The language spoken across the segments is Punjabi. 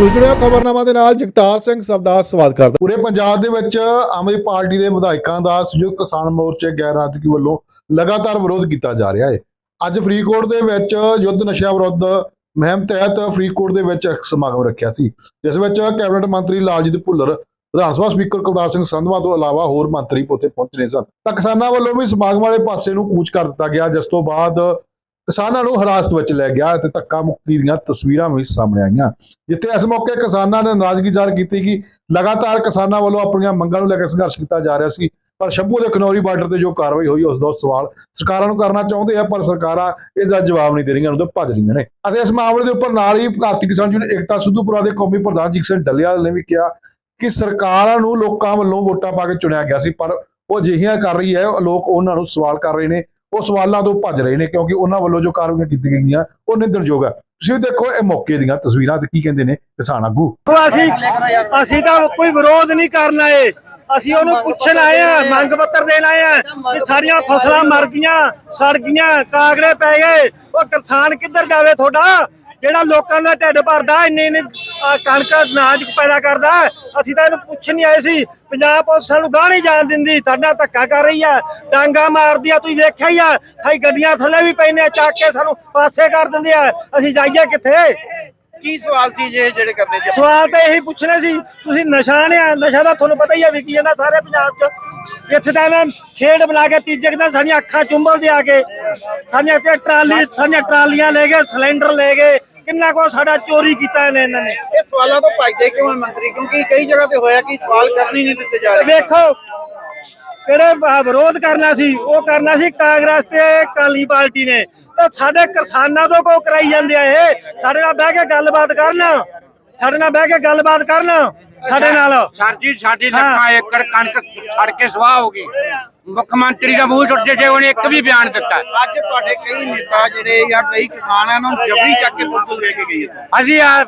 ਜੁੜਿਆ ਖਬਰਨਾਮਾ ਦੇ ਨਾਲ, ਜਗਤਾਰ ਸਿੰਘ ਸਵਦਾਸ ਸਵਾਗਤ ਕਰਦਾ ਪੂਰੇ ਪੰਜਾਬ ਦੇ ਵਿੱਚ ਆਮ ਆਦਮੀ ਪਾਰਟੀ ਦੇ ਵਿਧਾਇਕਾਂ ਦਾ ਸੰਯੁਕਤ ਕਿਸਾਨ ਮੋਰਚੇ ਗੈਰ ਰਾਜਨੀਤਿਕ ਵੱਲੋਂ ਲਗਾਤਾਰ ਵਿਰੋਧ ਕੀਤਾ ਜਾ ਰਿਹਾ ਹੈ। ਅੱਜ ਫਰੀਦਕੋਟ ਦੇ ਵਿੱਚ ਯੁੱਧ ਨਸ਼ਾ ਵਿਰੁੱਧ ਮੁਹਿੰਮ ਤਹਿਤ ਫਰੀਦਕੋਟ ਦੇ ਵਿੱਚ ਇੱਕ ਸਮਾਗਮ ਰੱਖਿਆ ਸੀ, ਜਿਸ ਵਿੱਚ ਕੈਬਨਿਟ ਮੰਤਰੀ ਲਾਲਜੀਤ ਭੁੱਲਰ, ਵਿਧਾਨ ਸਭਾ ਸਪੀਕਰ ਕੁਲਤਾਰ ਸਿੰਘ ਸੰਧਵਾ ਤੋਂ ਇਲਾਵਾ ਹੋਰ ਮੰਤਰੀ ਉੱਥੇ ਪਹੁੰਚਣੇ ਸਨ। ਤਾਂ ਕਿਸਾਨਾਂ ਵੱਲੋਂ ਵੀ ਸਮਾਗਮ ਵਾਲੇ ਪਾਸੇ ਨੂੰ ਕੂਚ ਕਰ ਦਿੱਤਾ ਗਿਆ, ਜਿਸ ਤੋਂ ਬਾਅਦ ਕਿਸਾਨਾਂ ਨੂੰ ਹਿਰਾਸਤ ਵਿੱਚ ਲੈ ਗਿਆ ਤੇ ਧੱਕਾ ਮੁੱਕੀ ਦੀਆਂ ਤਸਵੀਰਾਂ ਵੀ ਸਾਹਮਣੇ ਆਈਆਂ। ਜਿੱਥੇ ਇਸ ਮੌਕੇ ਕਿਸਾਨਾਂ ਨੇ ਨਾਰਾਜ਼ਗੀ ਜ਼ਾਹਰ ਕੀਤੀ ਕਿ ਲਗਾਤਾਰ ਕਿਸਾਨਾਂ ਵੱਲੋਂ ਆਪਣੀਆਂ ਮੰਗਾਂ ਨੂੰ ਲੈ ਕੇ ਸੰਘਰਸ਼ ਕੀਤਾ ਜਾ ਰਿਹਾ ਸੀ, ਪਰ ਸ਼ੰਭੂ ਦੇ ਖਨੌਰੀ ਬਾਰਡਰ ਤੇ ਜੋ ਕਾਰਵਾਈ ਹੋਈ, ਉਸ ਦਾ ਸਵਾਲ ਸਰਕਾਰਾਂ ਨੂੰ ਕਰਨਾ ਚਾਹੁੰਦੇ ਆ, ਪਰ ਸਰਕਾਰਾਂ ਇਹਦਾ ਜਵਾਬ ਨਹੀਂ ਦੇ ਰਹੀਆਂ ਉਹਨਾਂ ਤੋਂ ਭੱਜ ਰਹੀਆਂ ਨੇ। ਅਤੇ ਇਸ ਮਾਮਲੇ ਦੇ ਉੱਪਰ ਨਾਲ ਹੀ ਭਾਰਤੀ ਕਿਸਾਨ ਯੂਨੀਅਨ ਏਕਤਾ ਸਿੱਧੂਪੁਰਾ ਦੇ ਕੌਮੀ ਪ੍ਰਧਾਨ ਜੀਤ ਸਿੰਘ ਡੱਲੇਵਾਲ ਨੇ ਵੀ ਕਿਹਾ ਕਿ ਸਰਕਾਰਾਂ ਨੂੰ ਲੋਕਾਂ ਵੱਲੋਂ ਵੋਟਾਂ ਪਾ ਕੇ ਚੁਣਿਆ ਗਿਆ ਸੀ, ਪਰ ਉਹ ਅਜਿਹੀਆਂ ਕਰ ਰਹੀ ਹੈ, ਲੋਕ ਉਹਨਾਂ ਨੂੰ ਸਵਾਲ ਕਰ ਰਹੇ ਨੇ। ਉਹ ਸਵਾਲਾਂ ਤੋਂ ਭੱਜ ਰਹੇ ਨੇ ਕਿਉਂਕਿ ਉਹਨਾਂ ਵੱਲੋਂ ਜੋ ਕਾਰਵਾਈਆਂ ਕੀਤੀ ਗਈਆਂ, ਉਹ ਨਿੰਦਣਯੋਗ ਹੈ। ਤੁਸੀਂ ਦੇਖੋ, ਇਹ ਮੌਕੇ ਦੀਆਂ ਤਸਵੀਰਾਂ ਤੇ ਕੀ ਕਹਿੰਦੇ ਨੇ ਕਿਸਾਨ ਆਗੂ। ਅਸੀਂ ਅਸੀਂ ਤਾਂ ਕੋਈ ਵਿਰੋਧ ਨਹੀਂ ਕਰਨ ਆਏ। ਅਸੀਂ ਉਹਨੂੰ ਪੁੱਛਣ ਆਏ ਆ, ਮੰਗ ਪੱਤਰ ਦੇਣ ਆਏ ਆ ਕਿ ਸਾਰੀਆਂ ਫਸਲਾਂ ਮਰ ਗਈਆਂ, ਸੜ ਗਈਆਂ, ਕਾਗੜੇ ਪੈ ਗਏ। ਉਹ ਕਿਸਾਨ ਕਿੱਧਰ ਜਾਵੇ ਤੁਹਾਡਾ? ਜਿਹੜਾ ਲੋਕਾਂ ਦਾ ਢਿੱਡ ਭਰਦਾ ਇੰਨੇ ਇੰਨੇ ਕਣਕ ਅਨਾਜ ਪੈਦਾ ਕਰਦਾ ਅਸੀਂ ਤਾਂ ਇਹਨੂੰ ਪੁੱਛ ਨਹੀਂ ਆਏ ਸੀ। ਪੰਜਾਬ ਪੁਲਿਸ ਸਾਨੂੰ ਗਾਹ ਨਹੀਂ ਜਾਣ ਦਿੰਦੀ। ਸਾਡਾ ਧੱਕਾ ਕਰ ਰਹੀ ਆ ਡਾਂਗਾ ਮਾਰਦੀ ਆ ਤੁਸੀਂ ਵੇਖਿਆ ਹੀ ਆ। ਸਾਈ ਗੱਡੀਆਂ ਥੱਲੇ ਵੀ ਪੈਨੇ ਆ ਚੱਕ ਕੇ ਸਾਨੂੰ ਪਾਸੇ ਕਰ ਦਿੰਦੇ ਆ। ਅਸੀਂ ਜਾਈਏ ਕਿੱਥੇ? ਕੀ ਸਵਾਲ ਸੀ ਜੇ ਜਿਹੜੇ ਕਰਦੇ ਸੀ? ਸਵਾਲ ਤਾਂ ਇਹੀ ਪੁੱਛਣਾ ਸੀ। ਤੁਸੀਂ ਨਸ਼ਾ ਨੇ ਨਸ਼ਾ ਦਾ ਤੁਹਾਨੂੰ ਪਤਾ ਹੀ ਆ ਵਿਕੀ ਜਾਂਦਾ ਸਾਰੇ ਪੰਜਾਬ 'ਚ। ਇੱਥੇ ਤਾਂ ਮੈਂ ਖੇਡ ਬਣਾ ਕੇ ਤੀਜੇ ਦਿਨ ਸਾਡੀਆਂ ਅੱਖਾਂ ਚੁੰਬਲ ਦੇ ਆ ਕੇ ਸਾਡੀਆਂ ਤੇ ਟਰਾਲੀ ਸਾਡੀਆਂ ਟਰਾਲੀਆਂ ਲੈ ਗਏ ਸਿਲੰਡਰ ਲੈ ਗਏ। ਕਿੰਨਾ ਕੋ ਸਾਡਾ ਚੋਰੀ ਕੀਤਾ ਇਹਨੇ ਇਹਨਾਂ ਨੇ? ਇਹ ਸਵਾਲਾਂ ਤੋਂ ਭੱਜਦੇ ਕਿਉਂ ਮੰਤਰੀ? ਕਿਉਂਕਿ ਕਈ ਜਗ੍ਹਾ ਤੇ ਹੋਇਆ ਕਿ ਸਵਾਲ ਕਰਨ ਹੀ ਨਹੀਂ ਦਿੱਤੇ ਜਾ ਰਹੇ। ਵੇਖੋ ਕਿਹੜੇ ਵਿਰੋਧ ਕਰਨਾ ਸੀ ਉਹ ਕਰਨਾ ਸੀ ਕਾਂਗਰਸ ਤੇ ਕਾਲੀ ਪਾਰਟੀ ਨੇ। ਤਾਂ ਸਾਡੇ ਕਿਸਾਨਾਂ ਤੋਂ ਕੋ ਕਰਾਈ ਜਾਂਦੇ ਆ ਇਹ? ਸਾਡੇ ਨਾਲ ਬਹਿ ਕੇ ਗੱਲਬਾਤ ਕਰਨ। ਸਾਡੇ ਨਾਲ ਬਹਿ ਕੇ ਗੱਲਬਾਤ ਕਰਨ। ਸਾਡੇ ਨਾਲ। ਸਰ ਜੀ ਸਾਡੀ। ਲੱਖਾਂ ਏਕੜ ਕਣਕ ਛੜ ਕੇ ਸਵਾਹ ਹੋ ਗਈ। ਮੁੱਖ ਮੰਤਰੀ ਦਾ ਮੂੰਹ ਟੁੱਟ ਜੇ ਉਹਨੇ ਇੱਕ ਵੀ ਬਿਆਨ ਦਿੱਤਾ। ਅੱਜ ਤੁਹਾਡੇ ਕਈ ਨੇਤਾ ਜਿਹੜੇ ਜਾਂ ਕਈ ਕਿਸਾਨ ਆ ਉਹਨਾਂ ਨੂੰ ਜਬਰੀ ਚੱਕ ਕੇ ਪੁਲਿਸ ਲੈ ਕੇ ਗਈ ਹੈ। ਅਸੀਂ ਆ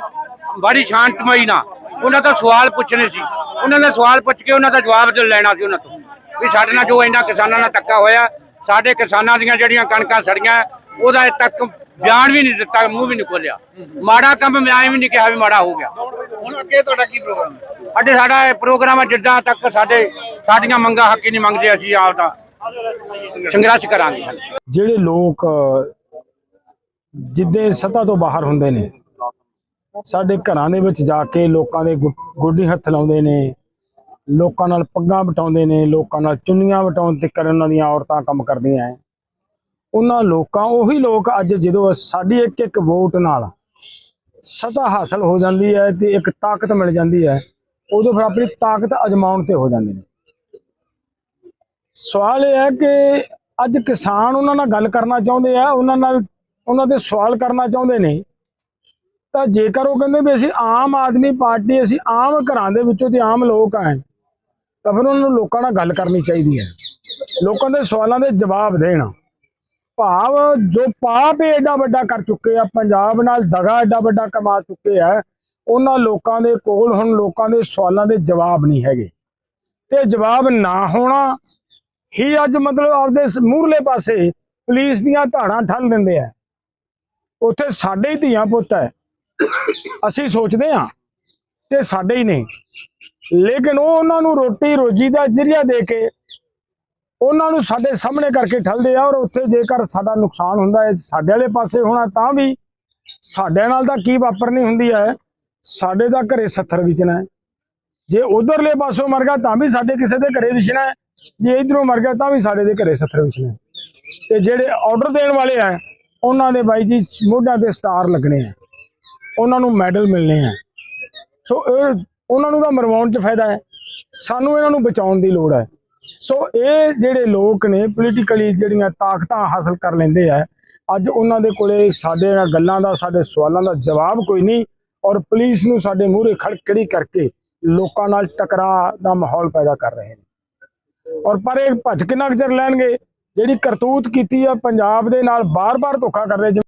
ਬੜੀ ਸ਼ਾਂਤਮਈ ਨਾਲ ਉਹਨਾਂ ਤੋਂ ਸਵਾਲ ਪੁੱਛਣੇ ਸੀ। ਉਹਨਾਂ ਨੇ ਸਵਾਲ ਪੁੱਛ ਕੇ ਉਹਨਾਂ ਦਾ ਜਵਾਬ ਦੇ ਲੈਣਾ ਸੀ ਉਹਨਾਂ ਤੋਂ। ਵੀ ਸਾਡੇ ਨਾਲ ਜੋ ਇਹਨਾਂ ਕਿਸਾਨਾਂ ਨਾਲ ਧੱਕਾ ਹੋਇਆ ਸਾਡੇ ਕਿਸਾਨਾਂ ਦੀਆਂ ਜਿਹੜੀਆਂ ਕਣਕਾਂ ਸੜੀਆਂ ਉਹਦਾ ਤੱਕ ਬਿਆਨ ਵੀ ਨਹੀਂ ਦਿੱਤਾ ਮੂੰਹ ਵੀ ਨਹੀਂ ਖੋਲਿਆ ਮਾੜਾ ਕੰਮ ਮੈਂ ਐਂ ਵੀ ਨਹੀਂ ਕਿਹਾ ਵੀ ਮਾੜਾ ਹੋ ਗਿਆ। ਹੁਣ ਅੱਗੇ ਤੁਹਾਡਾ ਕੀ ਪ੍ਰੋਗਰਾਮ ਹੈ? ਅੱਡੇ ਸਾਡਾ ਇਹ ਪ੍ਰੋਗਰਾਮ ਹੈ ਜਿੱਦਾਂ ਤੱਕ ਸਾਡੇ ਸਾਡੀਆਂ ਮੰਗਾਂ ਹੱਕੀ ਨਹੀਂ ਮੰਗਦੇ ਅਸੀਂ ਆਪ ਦਾ ਸੰਘਰਸ਼ ਕਰਾਂਗੇ। ਜਿਹੜੇ ਲੋਕ ਜਿੱਦੇ ਸਤਾ ਤੋਂ ਬਾਹਰ ਹੁੰਦੇ ਨੇ ਸਾਡੇ ਘਰਾਂ ਦੇ ਵਿੱਚ ਜਾ ਕੇ ਲੋਕਾਂ ਦੇ ਗੋਡੀ ਹੱਥ ਲਾਉਂਦੇ ਨੇ ਲੋਕਾਂ ਨਾਲ ਪੱਗਾਂ ਵਟਾਉਂਦੇ ਨੇ ਲੋਕਾਂ ਨਾਲ ਚੁੰਨੀਆਂ ਵਟਾਉਣ ਤੇ ਕਰਨ ਉਹਨਾਂ ਦੀਆਂ ਔਰਤਾਂ ਕੰਮ ਕਰਦੀਆਂ ਐ। ਉਹਨਾਂ ਲੋਕਾਂ, ਉਹੀ ਲੋਕ ਅੱਜ ਜਦੋਂ ਸਾਡੀ ਇੱਕ ਇੱਕ ਵੋਟ ਨਾਲ ਸਤਾ ਹਾਸਲ ਹੋ ਜਾਂਦੀ ਹੈ ਤੇ ਇੱਕ ਤਾਕਤ ਮਿਲ ਜਾਂਦੀ ਹੈ, ਉਦੋਂ ਫਿਰ ਆਪਣੀ ਤਾਕਤ ਅਜਮਾਉਣ ਤੇ ਹੋ ਜਾਂਦੇ ਨੇ। ਸਵਾਲ ਇਹ ਹੈ ਕਿ ਅੱਜ ਕਿਸਾਨ ਉਹਨਾਂ ਨਾਲ ਗੱਲ ਕਰਨਾ ਚਾਹੁੰਦੇ ਆ, ਉਹਨਾਂ ਨਾਲ, ਉਹਨਾਂ ਦੇ ਸਵਾਲ ਕਰਨਾ ਚਾਹੁੰਦੇ ਨੇ। ਤਾਂ ਜੇਕਰ ਉਹ ਕਹਿੰਦੇ ਵੀ ਅਸੀਂ ਆਮ ਆਦਮੀ ਪਾਰਟੀ, ਅਸੀਂ ਆਮ ਘਰਾਂ ਦੇ ਵਿੱਚੋਂ ਤੇ ਆਮ ਲੋਕ ਆਂ, ਤਾਂ ਫਿਰ ਉਹਨਾਂ ਨੂੰ ਲੋਕਾਂ ਨਾਲ ਗੱਲ ਕਰਨੀ ਚਾਹੀਦੀ ਹੈ। ਲੋਕਾਂ ਦੇ ਸਵਾਲਾਂ ਦੇ ਜਵਾਬ ਦੇਣ। ਭਾਵ ਜੋ ਪਾਪ ਇਹ ਏਡਾ ਵੱਡਾ ਕਰ ਚੁੱਕੇ ਆ, ਪੰਜਾਬ ਨਾਲ ਦਗਾ ਏਡਾ ਵੱਡਾ ਕਮਾ ਚੁੱਕੇ ਆ, ਉਹਨਾਂ ਲੋਕਾਂ ਦੇ ਕੋਲ ਹੁਣ ਲੋਕਾਂ ਦੇ ਸਵਾਲਾਂ ਦੇ ਜਵਾਬ ਨਹੀਂ ਹੈਗੇ। ਤੇ ਜਵਾਬ ਨਾ ਹੋਣਾ ਹੀ ਅੱਜ ਮਤਲਬ ਆਪਦੇ ਮੂਹਰਲੇ ਪਾਸੇ ਪੁਲਿਸ ਦੀਆਂ ਧਾੜਾਂ ਠੱਲ ਦਿੰਦੇ ਆ। ਉੱਥੇ ਸਾਡੇ ਹੀ ਧੀਆਂ ਪੁੱਤ ਹੈ ਅਸੀਂ ਸੋਚਦੇ ਹਾਂ ਤੇ ਸਾਡੇ ਹੀ ਨੇ। ਲੇਕਿਨ ਉਹ ਉਹਨਾਂ ਨੂੰ ਰੋਟੀ ਰੋਜੀ ਦਾ ਜ਼ਰੀਆ ਦੇ ਕੇ ਉਹਨਾਂ ਨੂੰ ਸਾਡੇ ਸਾਹਮਣੇ ਕਰਕੇ ਠੱਲਦੇ ਆ ਔਰ ਉੱਥੇ ਜੇਕਰ ਸਾਡਾ ਨੁਕਸਾਨ ਹੁੰਦਾ ਹੈ ਸਾਡੇ ਵਾਲੇ ਪਾਸੇ ਹੋਣਾ, ਤਾਂ ਵੀ ਸਾਡੇ ਨਾਲ ਤਾਂ ਕੀ ਵਾਪਰਨੀ ਹੁੰਦੀ ਹੈ? ਸਾਡੇ ਦਾ ਘਰੇ 70 ਵਿਚਣਾ ਹੈ। ਜੇ ਉਧਰਲੇ ਪਾਸੋਂ ਮਰ ਗਿਆ, ਤਾਂ ਵੀ ਸਾਡੇ ਕਿਸੇ ਦੇ ਘਰੇ ਵਿਛਣਾ ਹੈ। ਜੇ ਇਧਰੋਂ ਮਰ ਗਿਆ, ਤਾਂ ਵੀ ਸਾਡੇ ਦੇ ਘਰੇ 70 ਵਿਛਣਾ ਹੈ। ਤੇ ਜਿਹੜੇ ਆਰਡਰ ਦੇਣ ਵਾਲੇ ਆ, ਉਹਨਾਂ ਦੇ ਬਾਈ ਜੀ ਮੋਢਿਆਂ ਤੇ ਸਟਾਰ ਲੱਗਣੇ ਆ। ਉਹਨਾਂ ਨੂੰ ਮੈਡਲ ਮਿਲਣੇ ਆ। ਸੋ ਇਹ ਉਹਨਾਂ ਨੂੰ ਤਾਂ ਮਰਵਾਉਣ 'ਚ ਫਾਇਦਾ ਹੈ। ਸਾਨੂੰ ਇਹਨਾਂ ਨੂੰ ਬਚਾਉਣ ਦੀ ਲੋੜ ਹੈ। ਸੋ ਇਹ ਜਿਹੜੇ ਲੋਕ ਨੇ ਪੋਲੀਟੀਕਲੀ ਜਿਹੜੀਆਂ ਤਾਕਤਾਂ ਹਾਸਲ ਕਰ ਲੈਂਦੇ ਆ, ਅੱਜ ਉਹਨਾਂ ਦੇ ਕੋਲੇ ਸਾਡੇ ਨਾਲ ਗੱਲਾਂ ਦਾ, ਸਾਡੇ ਸਵਾਲਾਂ ਦਾ ਜਵਾਬ ਕੋਈ ਨਹੀਂ ਔਰ ਪੁਲਿਸ ਨੂੰ ਸਾਡੇ ਮੂਹਰੇ ਖੜਕੜੀ ਕਰਕੇ ਲੋਕਾਂ ਨਾਲ ਟਕਰਾਅ ਦਾ ਮਾਹੌਲ ਪੈਦਾ ਕਰ ਰਹੇ ਨੇ। ਔਰ ਪਰ ਇਹ ਭੱਜ ਕਿੰਨਾ ਕੁ ਚਿਰ ਲੈਣਗੇ, ਜਿਹੜੀ ਕਰਤੂਤ ਕੀਤੀ ਆ, ਪੰਜਾਬ ਦੇ ਨਾਲ ਬਾਰ-ਬਾਰ ਧੋਖਾ ਕਰ ਰਹੇ ਜਿਵੇਂ